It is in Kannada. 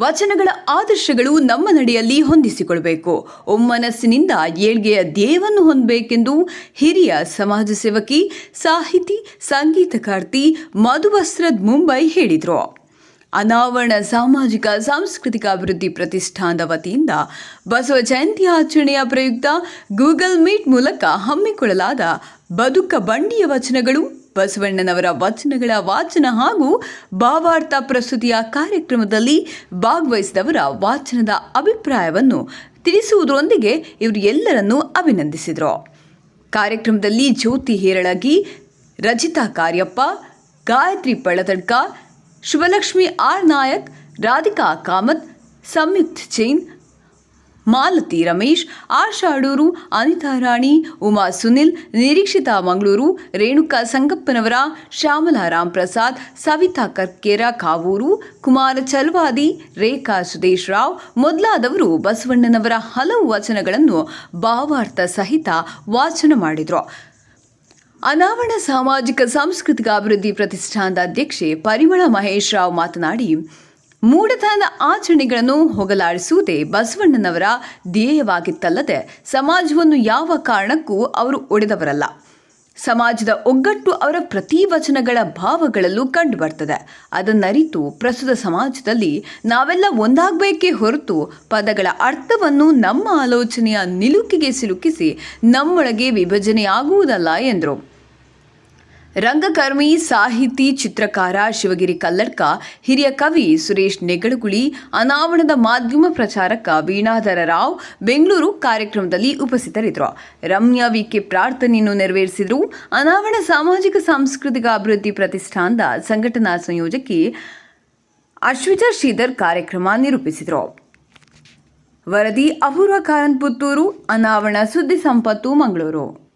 ವಚನಗಳ ಆದರ್ಶಗಳು ನಮ್ಮ ನಡೆಯಲ್ಲಿ ಹೊಂದಿಸಿಕೊಳ್ಬೇಕು. ಒಮ್ಮನಸ್ಸಿನಿಂದ ಏಳ್ಗೆಯ ಧ್ಯೇಯವನ್ನು ಹೊಂದಬೇಕೆಂದು ಹಿರಿಯ ಸಮಾಜ ಸೇವಕಿ, ಸಾಹಿತಿ, ಸಂಗೀತಕಾರ್ತಿ ಮಧುವಸ್ತ್ರದ್ ಮುಂಬೈ ಹೇಳಿದರು. ಅನಾವರಣ ಸಾಮಾಜಿಕ, ಸಾಂಸ್ಕೃತಿಕ ಅಭಿವೃದ್ಧಿ ಪ್ರತಿಷ್ಠಾನದ ವತಿಯಿಂದ ಬಸವ ಜಯಂತಿ ಆಚರಣೆಯ ಪ್ರಯುಕ್ತ ಗೂಗಲ್ ಮೀಟ್ ಮೂಲಕ ಹಮ್ಮಿಕೊಳ್ಳಲಾದ ಬದುಕ ಬಂಡಿಯ ವಚನಗಳು ಬಸವಣ್ಣನವರ ವಚನಗಳ ವಾಚನ ಹಾಗೂ ಭಾವಾರ್ಥ ಪ್ರಸ್ತುತಿಯ ಕಾರ್ಯಕ್ರಮದಲ್ಲಿ ಭಾಗವಹಿಸಿದವರ ವಾಚನದ ಅಭಿಪ್ರಾಯವನ್ನು ತಿಳಿಸುವುದರೊಂದಿಗೆ ಇವರು ಎಲ್ಲರನ್ನೂ ಅಭಿನಂದಿಸಿದರು. ಕಾರ್ಯಕ್ರಮದಲ್ಲಿ ಜ್ಯೋತಿ ಹೇರಳಗಿ ರಜಿತಾ ಕಾರ್ಯಪ್ಪ, ಗಾಯತ್ರಿ ಪಳತಡ್ಕ, ಶುಭಲಕ್ಷ್ಮಿ ಆರ್ ನಾಯಕ್, ರಾಧಿಕಾ ಕಾಮತ್, ಸಂಯುಕ್ತ್ ಜೈನ್ ಮಾಲತಿ ರಮೇಶ್, ಆಶಾ ಅಡೂರು, ಅನಿತಾ ರಾಣಿ, ಉಮಾ ಸುನಿಲ್, ನಿರೀಕ್ಷಿತಾ ಮಂಗಳೂರು, ರೇಣುಕಾ ಸಂಗಪ್ಪನವರ, ಶ್ಯಾಮಲಾ ರಾಮ್ ಪ್ರಸಾದ್ ಸವಿತಾ ಕರ್ಕೇರ ಕಾವೂರು, ಕುಮಾರ ಚಲ್ವಾದಿ, ರೇಖಾ ಸುದೇಶ್ ರಾವ್ ಮೊದಲಾದವರು ಬಸವಣ್ಣನವರ ಹಲವು ವಚನಗಳನ್ನು ಭಾವಾರ್ಥ ಸಹಿತ ವಾಚನ ಮಾಡಿದರು. ಅನಾವರಣ ಸಾಮಾಜಿಕ, ಸಾಂಸ್ಕೃತಿಕ ಅಭಿವೃದ್ಧಿ ಪ್ರತಿಷ್ಠಾನದ ಅಧ್ಯಕ್ಷೆ ಪರಿಮಳ ಮಹೇಶ್ ರಾವ್ ಮಾತನಾಡಿ ಮೂಢತನದ ಆಚರಣೆಗಳನ್ನು ಹೋಗಲಾಡಿಸುವುದೇ ಬಸವಣ್ಣನವರ ಧ್ಯೇಯವಾಗಿತ್ತಲ್ಲದೆ ಸಮಾಜವನ್ನು ಯಾವ ಕಾರಣಕ್ಕೂ ಅವರು ಒಡೆದವರಲ್ಲ. ಸಮಾಜದ ಒಗ್ಗಟ್ಟು ಅವರ ಪ್ರತಿ ವಚನಗಳ ಭಾವಗಳಲ್ಲೂ ಕಂಡುಬರ್ತದೆ. ಅದನ್ನರಿತು ಪ್ರಸ್ತುತ ಸಮಾಜದಲ್ಲಿ ನಾವೆಲ್ಲ ಒಂದಾಗಬೇಕೇ ಹೊರತು ಪದಗಳ ಅರ್ಥವನ್ನು ನಮ್ಮ ಆಲೋಚನೆಯ ನಿಲುಕಿಗೆ ಸಿಲುಕಿಸಿ ನಮ್ಮೊಳಗೆ ವಿಭಜನೆಯಾಗುವುದಲ್ಲ ಎಂದರು. ರಂಗಕರ್ಮಿ ಸಾಹಿತಿ ಚಿತ್ರಕಾರ ಶಿವಗಿರಿ ಕಲ್ಲಡ್ಕ ಹಿರಿಯ ಕವಿ ಸುರೇಶ್ ನೆಗಳಗುಳಿ ಅನಾವರಣದ ಮಾಧ್ಯಮ ಪ್ರಚಾರಕ ವೀಣಾಧರ ರಾವ್ ಬೆಂಗಳೂರು ಕಾರ್ಯಕ್ರಮದಲ್ಲಿ ಉಪಸ್ಥಿತರಿದ್ದರು. ರಮ್ಯಾ ವಿಕೆ ಪ್ರಾರ್ಥನೆಯನ್ನು ನೆರವೇರಿಸಿದರು. ಅನಾವರಣ ಸಾಮಾಜಿಕ, ಸಾಂಸ್ಕೃತಿಕ ಅಭಿವೃದ್ಧಿ ಪ್ರತಿಷ್ಠಾನದ ಸಂಘಟನಾ ಸಂಯೋಜಕಿ ಅಶ್ವಿತಾ ಶ್ರೀಧರ್ ಕಾರ್ಯಕ್ರಮ ನಿರೂಪಿಸಿದರು. ವರದಿ, ಅಪೂರ್ವ ಕಾರಂತ್ ಪುತ್ತೂರು ಅನಾವರಣ ಸುದ್ದಿ ಸಂಪತ್ತು, ಮಂಗಳೂರು.